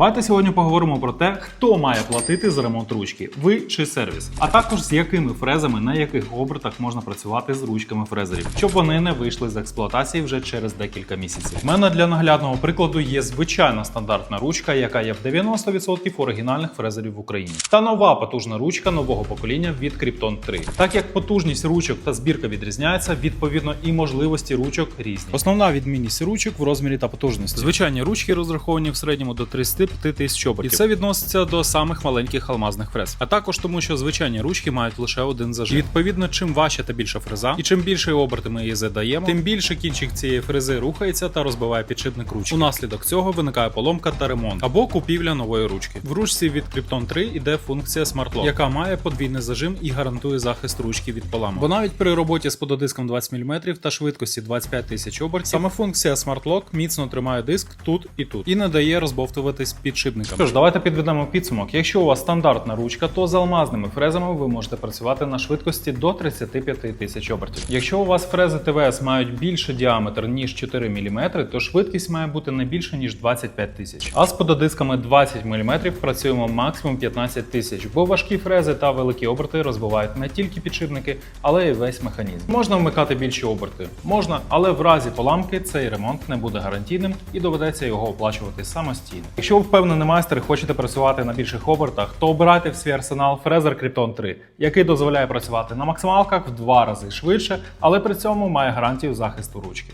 Давайте сьогодні поговоримо про те, хто має платити за ремонт ручки, ви чи сервіс, а також з якими фрезами на яких обертах можна працювати з ручками фрезерів, щоб вони не вийшли з експлуатації вже через декілька місяців. У мене для наглядного прикладу є звичайна стандартна ручка, яка є в 90% оригінальних фрезерів в Україні, та нова потужна ручка нового покоління від Krypton 3. Так як потужність ручок та збірка відрізняється, відповідно і можливості ручок різні. Основна відмінність ручок в розмірі та потужності. Звичайні ручки розраховані в середньому до 35 тисяч обертів. І це відноситься до самих маленьких алмазних фрез. А також тому, що звичайні ручки мають лише один зажим. І відповідно, чим важча та більша фреза, і чим більше оберти ми її задаємо, тим більше кінчик цієї фрези рухається та розбиває підшипник ручки. Унаслідок цього виникає поломка та ремонт або купівля нової ручки. В ручці від Krypton 3 іде функція Smart Lock, яка має подвійний зажим і гарантує захист ручки від поламок. Бо навіть при роботі з пододиском 20 мм та швидкості 25 тисяч обертів, саме функція Smart Lock міцно тримає диск тут і тут і не дає розбовтуватись підшипникам. Що ж, давайте підведемо підсумок. Якщо у вас стандартна ручка, то з алмазними фрезами ви можете працювати на швидкості до 35 тисяч обертів. Якщо у вас фрези ТВС мають більше діаметр ніж 4 мм, то швидкість має бути не більше ніж 25 тисяч. А з пододисками 20 мм працюємо максимум 15 тисяч, бо важкі фрези та великі оберти розбивають не тільки підшипники, але й весь механізм. Можна вмикати більші оберти, можна, але в разі поламки цей ремонт не буде гарантійним і доведеться його оплачувати самостійно. Якщо впевнений майстер і хочете працювати на більших обертах, то обирайте в свій арсенал фрезер Krypton 3, який дозволяє працювати на максималках в два рази швидше, але при цьому має гарантію захисту ручки.